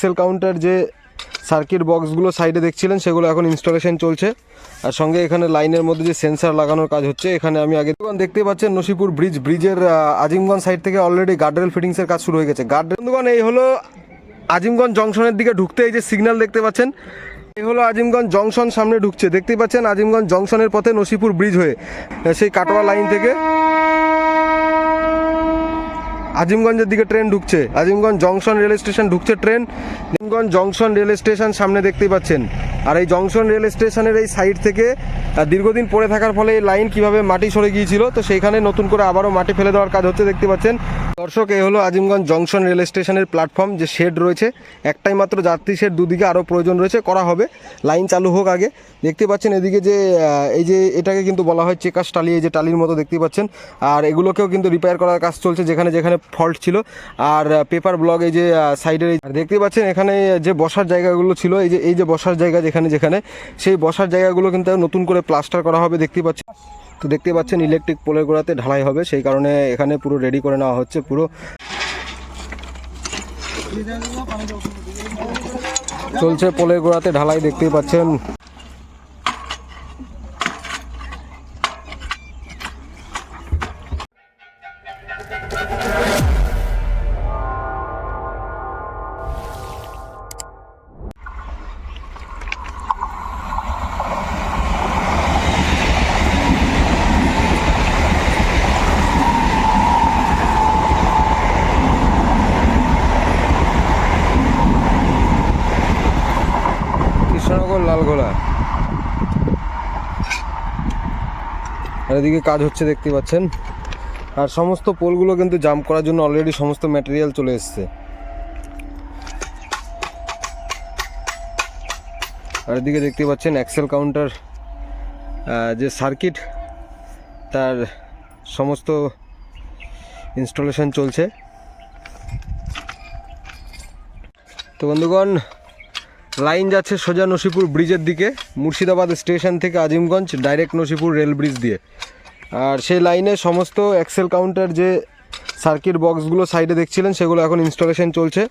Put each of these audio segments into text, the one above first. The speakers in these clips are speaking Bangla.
অ্যাক্সেল কাউন্টার যে সার্কিট বক্সগুলো সাইডে দেখছিলেন, সেগুলো এখন ইনস্টলেশন চলছে। আর সঙ্গে এখানে লাইনের মধ্যে যে সেন্সার লাগানোর কাজ হচ্ছে, এখানে আমি আগে দোকান দেখতে পাচ্ছেন নসিপুর ব্রিজ ব্রিজের আজিমগঞ্জ সাইড থেকে অলরেডি গার্ডরেল ফিটিংসের কাজ শুরু হয়ে গেছে। গার্ডরেল দোকান এই হলো আজিমগঞ্জ জংশনের দিকে ঢুকতে এই যে সিগন্যাল দেখতে পাচ্ছেন, এই হলো আজিমগঞ্জ জংশন সামনে ঢুকছে। দেখতেই পাচ্ছেন আজিমগঞ্জ জংশনের পথে নসিপুর ব্রিজ হয়ে, সেই কাটোয়া লাইন থেকে। আজিমগঞ্জের দিকে ট্রেন ঢুকছে। আজিমগঞ্জ জংশন রেল স্টেশন ঢুকছে train. Azimganj junction rail station সামনে দেখতেই পাচ্ছেন। আর এই জংশন রেল স্টেশনের এই সাইড থেকে দীর্ঘদিন পড়ে থাকার ফলে এই লাইন কীভাবে মাটি সরে গিয়েছিল, তো সেইখানে নতুন করে আবারও মাটি ফেলে দেওয়ার কাজ হচ্ছে, দেখতে পাচ্ছেন। দর্শক, এই হলো আজিমগঞ্জ জংশন রেল স্টেশনের প্ল্যাটফর্ম, যে শেড রয়েছে। একটাই মাত্র যাত্রী শেড দুদিকে আরও প্রয়োজন রয়েছে, করা হবে। লাইন চালু হোক আগে। দেখতে পাচ্ছেন এদিকে যে এই যে এটাকে কিন্তু বলা হয় চেকাস টালি, এই যে টালির মতো দেখতে পাচ্ছেন। আর এগুলোকেও কিন্তু রিপেয়ার করার কাজ চলছে, যেখানে যেখানে ফল্ট ছিল। আর পেপার ব্লক এই যে সাইডের দেখতে পাচ্ছেন এখানে যে বসার জায়গাগুলো ছিল, এই যে এই যে বসার জায়গা যেখানে যেখানে, সেই বসার জায়গাগুলো কিন্তু নতুন করে প্লাস্টার করা হবে, দেখতে পাচ্ছেন। তো দেখতে পাচ্ছেন ইলেকট্রিক পোলের গোড়াতে ঢালাই হবে, সেই কারণে এখানে পুরো রেডি করে নেওয়া হচ্ছে, পুরো। চলছে পোলের গোড়াতে ঢালাই, দেখতেই পাচ্ছেন। এদিকে কাজ হচ্ছে দেখতে পাচ্ছেন। আর সমস্ত পোলগুলো কিন্তু জাম করার জন্য অলরেডি সমস্ত ম্যাটেরিয়াল চলে এসছে। আর এদিকে দেখতে পাচ্ছেন অ্যাক্সেল কাউন্টার যে সার্কিট তার সমস্ত ইনস্টলেশন চলছে। তো বন্ধুগণ লাইন যাচ্ছে সোজা নসিপুর ব্রিজের দিকে, মুর্শিদাবাদ স্টেশন থেকে Azimganj, direct Nasipur rail bridge দিয়ে। আর সেই লাইনে সমস্ত এক্সেল কাউন্টার যে সার্কিট বক্সগুলো সাইডে দেখছিলেন, সেগুলো এখন ইনস্টলেশন চলছে।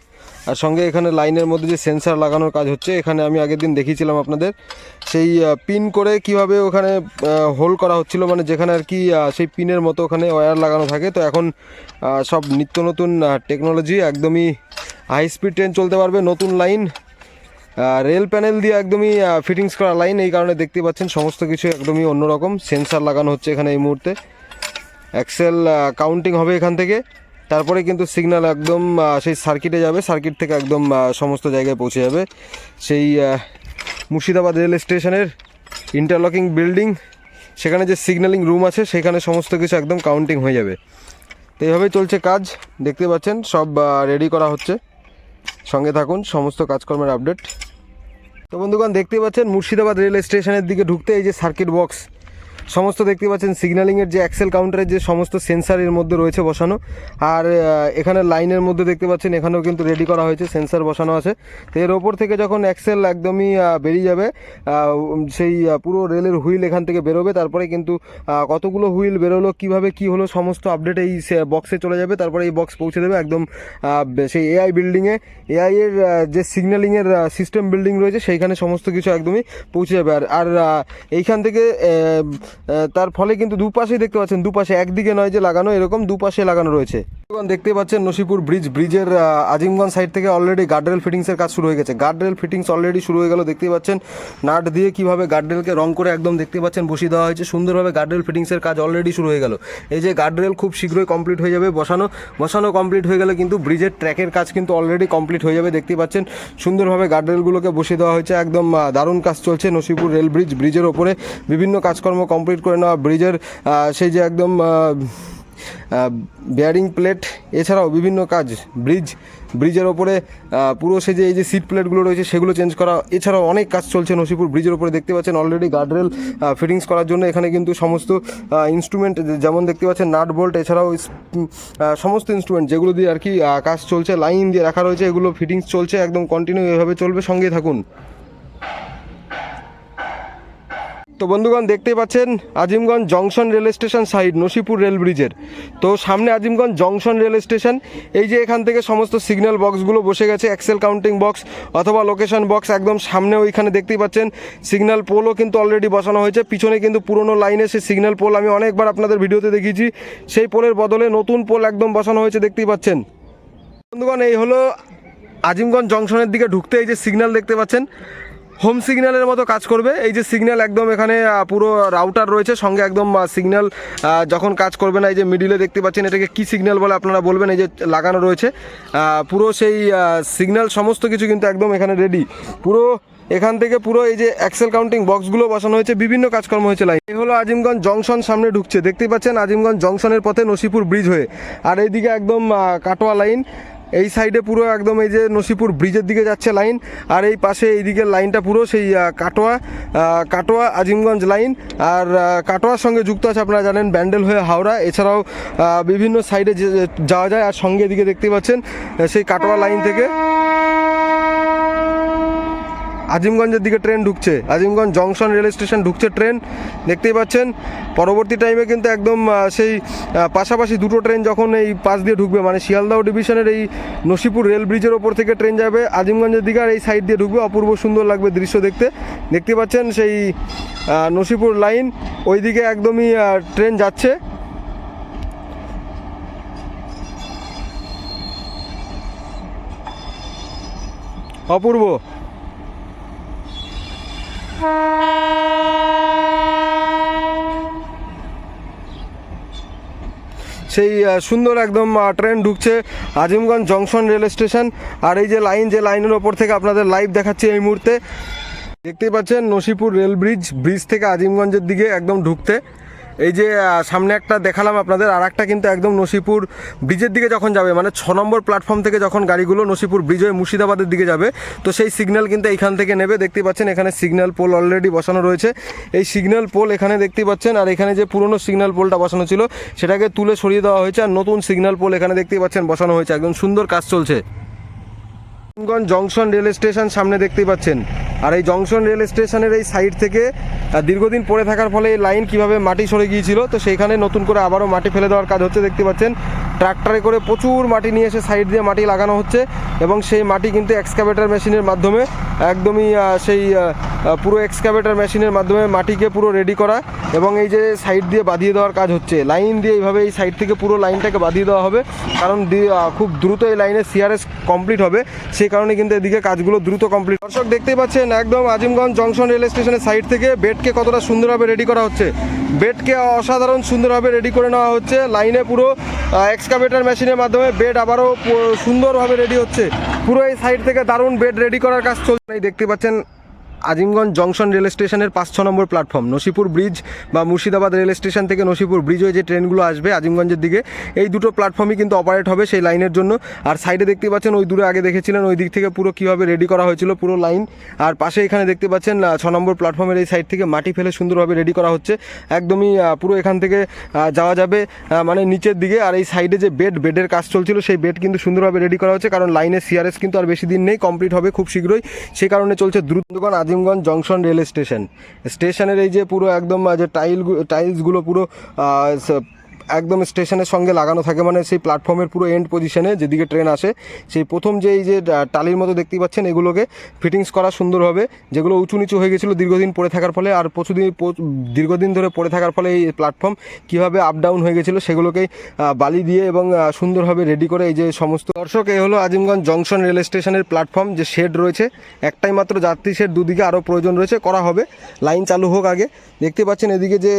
আর সঙ্গে এখানে লাইনের মধ্যে যে সেন্সার লাগানোর কাজ হচ্ছে, এখানে আমি আগের দিন দেখিয়েছিলাম আপনাদের। সেই পিন করে কীভাবে ওখানে হোল করা হচ্ছিল মানে যেখানে আর কি সেই পিনের মতো ওখানে ওয়্যার লাগানো থাকে। তো এখন সব নিত্য নতুন টেকনোলজি একদমই হাই স্পিড ট্রেন চলতে পারবে নতুন লাইন রেল প্যানেল দিয়ে একদমই ফিটিংস করা লাইন এই কারণে দেখতে পাচ্ছেন, সমস্ত কিছু একদমই অন্যরকম। সেন্সার লাগানো হচ্ছে এখানে এই মুহূর্তে। অ্যাক্সেল কাউন্টিং হবে এখান থেকে। তারপরে কিন্তু সিগন্যাল একদম সেই সার্কিটে যাবে। সার্কিট থেকে একদম সমস্ত জায়গায় পৌঁছে যাবে। সেই মুর্শিদাবাদ রেল স্টেশনের ইন্টারলকিং বিল্ডিং সেখানে যে সিগন্যালিং রুম আছে, সেখানে সমস্ত কিছু একদম কাউন্টিং হয়ে যাবে। তো এইভাবেই চলছে কাজ। দেখতে পাচ্ছেন, সব রেডি করা হচ্ছে। সঙ্গে থাকুন, সমস্ত কাজকর্মের আপডেট তো বন্ধুগণ দেখতে পাচ্ছেন, মুর্শিদাবাদ রেল স্টেশনের দিকে ঢুকতে এই যে সার্কিট বক্স সমস্ত দেখতে পাচ্ছেন সিগন্যালিংয়ের যে অ্যাক্সেল কাউন্টারের যে সমস্ত সেন্সার এর মধ্যে রয়েছে বসানো। আর এখানে লাইনের মধ্যে দেখতে পাচ্ছেন এখানেও কিন্তু রেডি করা হয়েছে সেন্সার বসানো আছে। তো এর ওপর থেকে যখন অ্যাক্সেল একদমই বেরিয়ে যাবে সেই পুরো রেলের হুইল এখান থেকে বেরোবে। তারপরে কিন্তু কতগুলো হুইল বেরোলো, কীভাবে কি হলো, সমস্ত আপডেট এই বক্সে চলে যাবে। তারপরে এই বক্স পৌঁছে দেবে একদম সেই এআই বিল্ডিংয়ে এআই এর যে সিগন্যালিংয়ের সিস্টেম বিল্ডিং রয়েছে, সেইখানে সমস্ত কিছু একদমই পৌঁছে যাবে। আর আর এইখান থেকে তার ফলে কিন্তু দুপাশেই দেখতে পাচ্ছেন, দুপাশে একদিকে নয় যে লাগানো, এরকম দুপাশে লাগানো রয়েছে। দেখতে পাচ্ছেন নসিপুর ব্রিজ, ব্রিজের আজিমগঞ্জ সাইড থেকে অলরেডি গার্ডরেল ফিটিংসের কাজ শুরু হয়ে গেছে। গার্ডরেল ফিটিংস অলরেডি শুরু হয়ে গেল দেখতে পাচ্ছেন নাট দিয়ে কীভাবে গার্ডরেলকে রং করে একদম দেখতে পাচ্ছেন বসিয়ে দেওয়া হয়েছে। সুন্দরভাবে গার্ডরেল ফিটিংসের কাজ অলরেডি শুরু হয়ে গেল। এই যে গার্ডরেল খুব শীঘ্রই কমপ্লিট হয়ে যাবে, বসানো বসানো কমপ্লিট হয়ে গেলে কিন্তু ব্রিজের ট্র্যাকের কাজ কিন্তু অলরেডি কমপ্লিট হয়ে যাবে দেখতে পাচ্ছেন। সুন্দরভাবে গার্ডরেলগুলোকে বসিয়ে দেওয়া হয়েছে, একদম দারুণ কাজ চলছে নসিপুর রেল ব্রিজ ব্রিজের ওপরে। বিভিন্ন কাজকর্ম কমপ্লিট করে নেওয়া ব্রিজের সেই যে একদম বেয়ারিং প্লেট এছাড়াও বিভিন্ন কাজ ব্রিজ ব্রিজের ওপরে পুরো সে যে এই যে সিট প্লেটগুলো রয়েছে সেগুলো চেঞ্জ করা, এছাড়াও অনেক কাজ চলছে নসিপুর ব্রিজের ওপরে, দেখতে পাচ্ছেন অলরেডি গার্ডরেল ফিটিংস করার জন্য, এখানে কিন্তু সমস্ত ইনস্ট্রুমেন্ট যেমন দেখতে পাচ্ছেন নাট বোল্ট এছাড়াও সমস্ত ইনস্ট্রুমেন্ট যেগুলো দিয়ে আর কি কাজ চলছে লাইন দিয়ে রাখা রয়েছে, এগুলো ফিটিংস চলছে, একদম কন্টিনিউ এভাবে চলবে সঙ্গে থাকুন। তো বন্ধুগণ, দেখতেই পাচ্ছেন Azimganj junction rail station side, Nasipur rail ব্রিজের। তো সামনে আজিমগঞ্জ জংশন রেল স্টেশন, এই যে এখান থেকে সমস্ত সিগন্যাল বক্সগুলো বসে গেছে এক্সেল কাউন্টিং বক্স অথবা লোকেশন বক্স একদম সামনে ওইখানে দেখতেই পাচ্ছেন সিগন্যাল পোলও কিন্তু অলরেডি বসানো হয়েছে। পিছনে কিন্তু পুরনো লাইনে সেই সিগন্যাল পোল আমি অনেকবার আপনাদের ভিডিওতে দেখিয়েছি, সেই পোলের বদলে নতুন পোল একদম বসানো হয়েছে, দেখতেই পাচ্ছেন। বন্ধুগণ, এই হলো আজিমগঞ্জ জংশনের দিকে ঢুকতে এই যে সিগন্যাল দেখতে পাচ্ছেন হোম সিগন্যালের মতো কাজ করবে। এই যে সিগন্যাল একদম এখানে পুরো রাউটার রয়েছে, সঙ্গে একদম সিগন্যাল যখন কাজ করবে না, এই যে মিডিলে দেখতে পাচ্ছেন, এটাকে কি সিগন্যাল বলে আপনারা বলবেন, এই যে লাগানো রয়েছে। পুরো সেই সিগন্যাল সমস্ত কিছু কিন্তু একদম এখানে রেডি পুরো এখান থেকে পুরো এই যে অ্যাক্সেল কাউন্টিং বক্সগুলো বসানো হয়েছে, বিভিন্ন কাজকর্ম হয়েছে লাইন এই হলো আজিমগঞ্জ জংশন সামনে ঢুকছে। দেখতেই পাচ্ছেন আজিমগঞ্জ জংশনের পথে নসিপুর ব্রিজ হয়ে। আর এইদিকে একদম কাটোয়া লাইন এই সাইডে পুরো একদম এই যে নসিপুর ব্রিজের দিকে যাচ্ছে লাইন, আর এই পাশে এই দিকের লাইনটা পুরো সেই কাটোয়া কাটোয়া আজিমগঞ্জ লাইন, আর কাটোয়ার সঙ্গে যুক্ত আছে আপনারা জানেন ব্যান্ডেল হয়ে হাওড়া, এছাড়াও বিভিন্ন সাইডে যাওয়া যায়, আর সঙ্গে এদিকে দেখতে পাচ্ছেন সেই কাটোয়া লাইন থেকে। আজিমগঞ্জের দিকে ট্রেন ঢুকছে। আজিমগঞ্জ জংশন রেল স্টেশন ঢুকছে ট্রেন। দেখতেই পাচ্ছেন, পরবর্তী টাইমে কিন্তু একদম সেই পাশাপাশি দুটো ট্রেন যখন এই পাশ দিয়ে ঢুকবে মানে শিয়ালদাহ ডিভিশনের এই নসিপুর রেল ব্রিজের ওপর থেকে ট্রেন যাবে, আজিমগঞ্জের দিকে আর এই সাইড দিয়ে ঢুকবে। অপূর্ব সুন্দর লাগবে দৃশ্য দেখতে। দেখতে পাচ্ছেন সেই নসিপুর লাইন ওইদিকে একদমই ট্রেন যাচ্ছে। অপূর্ব সেই সুন্দর একদম ট্রেন ঢুকছে আজিমগঞ্জ জংশন রেল স্টেশন আর এই যে লাইন যে লাইনের ওপর থেকে আপনাদের লাইভ দেখাচ্ছি এই মুহূর্তে, দেখতেই পাচ্ছেন নসিপুর রেল ব্রিজ ব্রিজ থেকে আজিমগঞ্জের দিকে একদম ঢুকতে। এই যে সামনে একটা দেখালাম আপনাদের আর একটা কিন্তু একদম নসিপুর ব্রিজের দিকে যখন যাবে মানে ছ নম্বর প্ল্যাটফর্ম থেকে যখন গাড়িগুলো নসিপুর ব্রিজ হয়ে মুর্শিদাবাদের দিকে যাবে, তো সেই সিগন্যাল কিন্তু এইখান থেকে নেবে, দেখতে পাচ্ছেন এখানে সিগন্যাল পোল অলরেডি বসানো রয়েছে। এই সিগন্যাল পোল এখানে দেখতে পাচ্ছেন, আর এখানে যে পুরনো সিগন্যাল পোলটা বসানো ছিল, সেটাকে তুলে সরিয়ে দেওয়া হয়েছে, আর নতুন সিগন্যাল পোল এখানে দেখতেই পাচ্ছেন বসানো হয়েছে, একদম সুন্দর কাজ চলছে। আজিমগঞ্জ জংশন রেল স্টেশন সামনে দেখতেই পাচ্ছেন। আর এই জংশন রেল স্টেশনের এই সাইড থেকে দীর্ঘদিন পড়ে থাকার ফলে এই লাইন কীভাবে মাটি সরে গিয়েছিল, তো সেইখানে নতুন করে আবারও মাটি ফেলে দেওয়ার কাজ হচ্ছে, দেখতে পাচ্ছেন। ট্রাক্টরে করে প্রচুর মাটি নিয়ে এসে সাইড দিয়ে মাটি লাগানো হচ্ছে এবং সেই মাটি কিন্তু এক্সকাভেটার মেশিনের মাধ্যমে, একদমই সেই পুরো এক্সকাভেটার মেশিনের মাধ্যমে মাটিকে পুরো রেডি করা এবং এই যে সাইড দিয়ে বাঁধিয়ে দেওয়ার কাজ হচ্ছে। লাইন দিয়ে এইভাবে এই সাইড থেকে পুরো লাইনটাকে বাঁধিয়ে দেওয়া হবে কারণ খুব দ্রুত এই লাইনের সিআরএস কমপ্লিট হবে। সেই কারণে কিন্তু এদিকে কাজগুলো দ্রুত কমপ্লিট দর্শক দেখতেই পাচ্ছেন, একদম আজিমগঞ্জ জংশন রেল স্টেশনের সাইড থেকে বেডকে কতটা সুন্দরভাবে রেডি করা হচ্ছে। বেডকে অসাধারণ সুন্দরভাবে রেডি করে নেওয়া হচ্ছে। লাইনে পুরো এক্সকাভেটার মেশিনের মাধ্যমে বেড আবারও সুন্দরভাবে রেডি হচ্ছে। পুরো এই সাইড থেকে দারুণ বেড রেডি করার কাজ চলছে। দেখতে পাচ্ছেন আজিমগঞ্জ জংশন রেল স্টেশনের পাঁচ ছ নম্বর প্ল্যাটফর্ম, নসিপুর ব্রিজ বা মুর্শিদাবাদ রেল স্টেশন থেকে নসিপুর ব্রিজ হয়ে যে ট্রেনগুলো আসবে আজিমগঞ্জের দিকে, এই দুটো প্ল্যাটফর্মই কিন্তু অপারেট হবে সেই লাইনের জন্য। আর সাইডে দেখতে পাচ্ছেন ওই দূরে আগে দেখেছিলেন, ওই দিক থেকে পুরো কীভাবে রেডি করা হয়েছিল পুরো লাইন আর পাশে এখানে দেখতে পাচ্ছেন ছ নম্বর প্ল্যাটফর্মের এই সাইড থেকে মাটি ফেলে সুন্দরভাবে রেডি করা হচ্ছে। একদমই পুরো এখান থেকে যাওয়া যাবে মানে নিচের দিকে। আর এই সাইডে যে বেড বেডের কাজ চলছিল, সেই বেড কিন্তু সুন্দরভাবে রেডি করা হচ্ছে। কারণ লাইনের সিআরএস কিন্তু আর বেশি দিন নেই কমপ্লিট হবে খুব শীঘ্রই। সেই কারণে চলছে দ্রুত দ্রুতগণ আজিমগঞ্জ জংশন রেল স্টেশন। স্টেশনের এই যে পুরো একদম যে টাইল টাইলসগুলো পুরো একদম স্টেশনের সঙ্গে লাগানো থাকে মানে সেই প্ল্যাটফর্মের পুরো এন্ড পজিশনে যেদিকে ট্রেন আসে, সেই প্রথম যে এই যে টালির মতো দেখতে পাচ্ছেন, এগুলোকে ফিটিংস করা সুন্দরভাবে যেগুলো উঁচু নিচু হয়ে গেছিল দীর্ঘদিন পড়ে থাকার ফলে, আর প্রচুরদিন প- দীর্ঘদিন ধরে পড়ে থাকার ফলে এই প্ল্যাটফর্ম কীভাবে আপ ডাউন হয়ে গেছিল, সেগুলোকেই বালি দিয়ে এবং সুন্দরভাবে রেডি করে এই যে সমস্ত দর্শক এই হলো আজিমগঞ্জ জংশন রেল স্টেশনের প্ল্যাটফর্ম যে শেড রয়েছে, একটাই মাত্র যাত্রী শেড দুদিকে আরও প্রয়োজন রয়েছে, করা হবে লাইন চালু হোক আগে। দেখতে পাচ্ছেন এদিকে যে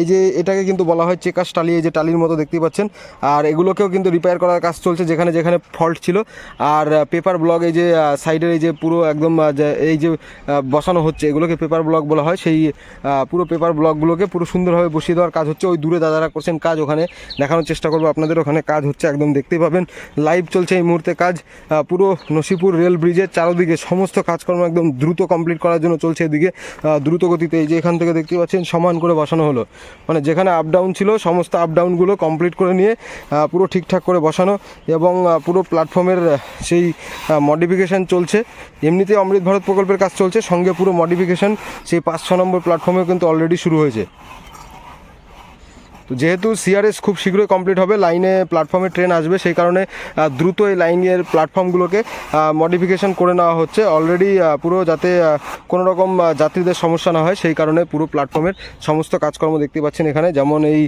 এই যে, এটাকে কিন্তু বলা হয় চেকাস টালি, এই যে টালির মতো দেখতে পাচ্ছেন। আর এগুলোকেও কিন্তু রিপেয়ার করার কাজ চলছে যেখানে যেখানে ফল্ট ছিল। আর পেপার ব্লক এই যে সাইডের এই যে পুরো একদম এই যে বসানো হচ্ছে, এগুলোকে পেপার ব্লক বলা হয়। সেই পুরো পেপার ব্লকগুলোকে পুরো সুন্দরভাবে বসিয়ে দেওয়ার কাজ হচ্ছে। ওই দূরে দাদারা করছেন কাজ, ওখানে দেখানোর চেষ্টা করব আপনাদের। ওখানে কাজ হচ্ছে একদম দেখতেই পাবেন। লাইভ চলছে এই মুহূর্তে কাজ। পুরো নসিপুর রেল ব্রিজের চারোদিকে সমস্ত কাজকর্ম একদম দ্রুত কমপ্লিট করার জন্য চলছে এদিকে। দ্রুত গতিতে এই যে এখান থেকে দেখতে পাচ্ছেন, সমান করে বসানো হলো। মানে যেখানে আপ ডাউন ছিল, সমস্ত আপ ডাউনগুলো কমপ্লিট করে নিয়ে পুরো ঠিকঠাক করে বসানো এবং পুরো প্ল্যাটফর্মের সেই মডিফিকেশান চলছে। এমনিতে অমৃত ভারত প্রকল্পের কাজ চলছে, সঙ্গে পুরো মডিফিকেশান সেই পাঁচ ছ নম্বর প্ল্যাটফর্মেও কিন্তু অলরেডি শুরু হয়েছে। যেহেতু সিআরএস খুব শীঘ্রই কমপ্লিট হবে লাইনে প্ল্যাটফর্মে ট্রেন আসবে, সেই কারণে দ্রুত এই লাইনের প্ল্যাটফর্মগুলোকে মডিফিকেশন করে নেওয়া হচ্ছে। অলরেডি পুরো যাতে কোনো রকম যাত্রীদের সমস্যা না হয়, সেই কারণে পুরো প্ল্যাটফর্মের সমস্ত কাজকর্ম দেখতে পাচ্ছেন এখানে। যেমন এই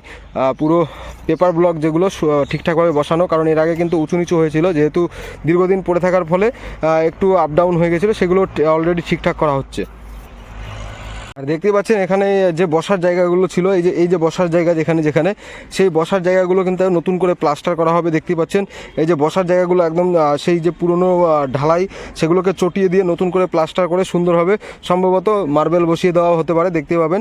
পুরো পেপার ব্লক যেগুলো ঠিকঠাকভাবে বসানো, কারণ এর আগে কিন্তু উঁচু নিচু হয়েছিল, যেহেতু দীর্ঘদিন পড়ে থাকার ফলে একটু আপ ডাউন হয়ে গেছিল, সেগুলো অলরেডি ঠিকঠাক করা হচ্ছে। আর দেখতে পাচ্ছেন এখানে যে বসার জায়গাগুলো ছিল, এই যে এই যে বসার জায়গা যেখানে যেখানে, সেই বসার জায়গাগুলো কিন্তু নতুন করে প্লাস্টার করা হবে, দেখতে পাচ্ছেন। এই যে বসার জায়গাগুলো একদম সেই যে পুরনো ঢালাই, সেগুলোকে চটিয়ে দিয়ে নতুন করে প্লাস্টার করে সুন্দরভাবে সম্ভবত মার্বেল বসিয়ে দেওয়া হতে পারে, দেখতে পাবেন।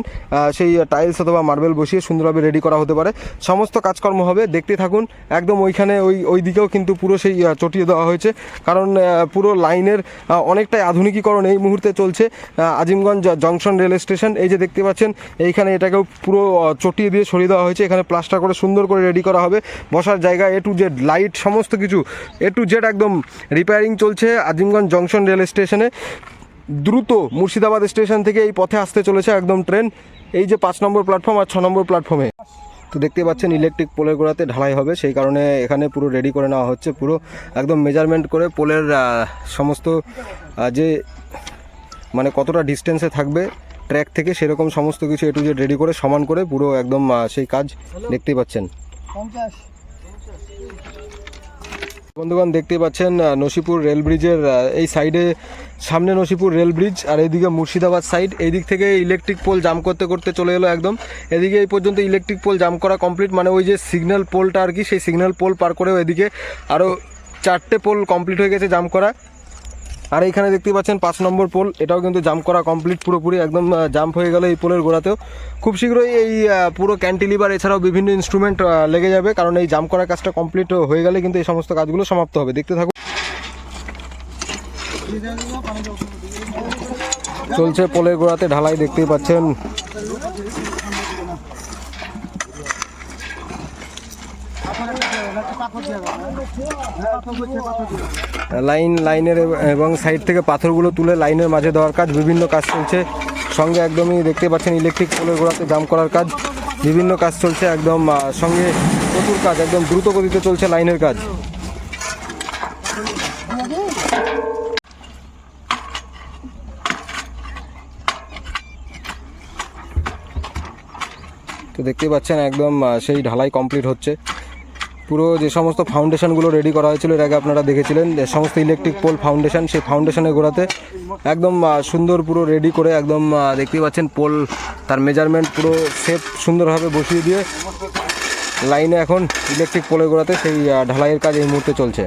সেই টাইলস অথবা মার্বেল বসিয়ে সুন্দরভাবে রেডি করা হতে পারে। সমস্ত কাজকর্ম হবে, দেখতে থাকুন। একদম ওইখানে, ওই ওই দিকেও কিন্তু পুরো সেই চটিয়ে দেওয়া হয়েছে। কারণ পুরো লাইনের অনেকটাই আধুনিকীকরণ এই মুহূর্তে চলছে। আজিমগঞ্জ জংশন রেল স্টেশন, এই যে দেখতে পাচ্ছেন, এইখানে এটাকেও পুরো চটিয়ে দিয়ে সরিয়ে দেওয়া হয়েছে। এখানে প্লাস্টার করে সুন্দর করে রেডি করা হবে। বসার জায়গা এ টু জেড লাইট সমস্ত কিছু এ টু জেড একদম রিপেয়ারিং চলছে আজিমগঞ্জ জংশন রেল স্টেশনে দ্রুত মুর্শিদাবাদ স্টেশন থেকে এই পথে আসতে চলেছে একদম ট্রেন এই যে পাঁচ নম্বর প্ল্যাটফর্ম আর ছ নম্বর প্ল্যাটফর্মে তো দেখতে পাচ্ছেন ইলেকট্রিক পোলের গোড়াতে ঢালাই হবে। সেই কারণে এখানে পুরো রেডি করে নেওয়া হচ্ছে পুরো। একদম মেজারমেন্ট করে পোলের সমস্ত যে মানে কতটা ডিস্টেন্সে থাকবে ট্র্যাক থেকে সেরকম সমস্ত কিছু এটু জেড রেডি করে সমান করে পুরো একদম সেই কাজ দেখতেই পাচ্ছেন। বন্ধুগণ দেখতেই পাচ্ছেন নসিপুর রেল ব্রিজের এই সাইডে সামনে নসিপুর রেল ব্রিজ আর এইদিকে মুর্শিদাবাদ সাইড এই দিক থেকে ইলেকট্রিক পোল জাম করতে করতে চলে এলো একদম। এদিকে এই পর্যন্ত ইলেকট্রিক পোল জাম করা কমপ্লিট মানে ওই যে সিগন্যাল পোলটা আর কি সেই সিগন্যাল পোল পার করেও এদিকে আরও চারটে পোল কমপ্লিট হয়ে গেছে জাম করা। আর এইখানে দেখতে পাচ্ছেন পাঁচ নম্বর পোল। এটাও কিন্তু জাম্প করা কমপ্লিট পুরোপুরি একদম জাম্প হয়ে গেল এই পোলের গোড়াতেও। খুব শীঘ্রই এই পুরো ক্যান্টিলিভার এছাড়াও বিভিন্ন ইনস্ট্রুমেন্ট লেগে যাবে। কারণ এই জাম্প করা কাজটা কমপ্লিট হয়ে গেলে কিন্তু এই সমস্ত কাজগুলো সমাপ্ত হবে। দেখতে থাকুন। চলছে পোলের গোড়াতে, ঢালাই দেখতেই পাচ্ছেন। লাইন, লাইনের এবং সাইড থেকে পাথরগুলো তুলে লাইনের মাঝে দেওয়ার কাজ, বিভিন্ন কাজ চলছে। সঙ্গে একদমই দেখতে পাচ্ছেন ইলেকট্রিক পোলের গোড়াতে জাম করার কাজ। বিভিন্ন কাজ চলছে একদম সঙ্গে প্রচুর কাজ, একদম দ্রুত গতিতে চলছে লাইনের কাজ। তো দেখতেই পাচ্ছেন একদম সেই ঢালাই কমপ্লিট হচ্ছে। পুরো যে সমস্ত ফাউন্ডেশনগুলো রেডি করা হয়েছিল, এর আগে আপনারা দেখেছিলেন, যে সমস্ত ইলেকট্রিক পোল ফাউন্ডেশন সেই ফাউন্ডেশনের গোড়াতে একদম সুন্দর পুরো রেডি করে একদম দেখতে দেখতেই পাচ্ছেন পোল তার মেজারমেন্ট পুরো সেফ সুন্দরভাবে বসিয়ে দিয়ে লাইনে এখন ইলেকট্রিক পোলের গোড়াতে সেই ঢালাইয়ের কাজ এই মুহূর্তে চলছে।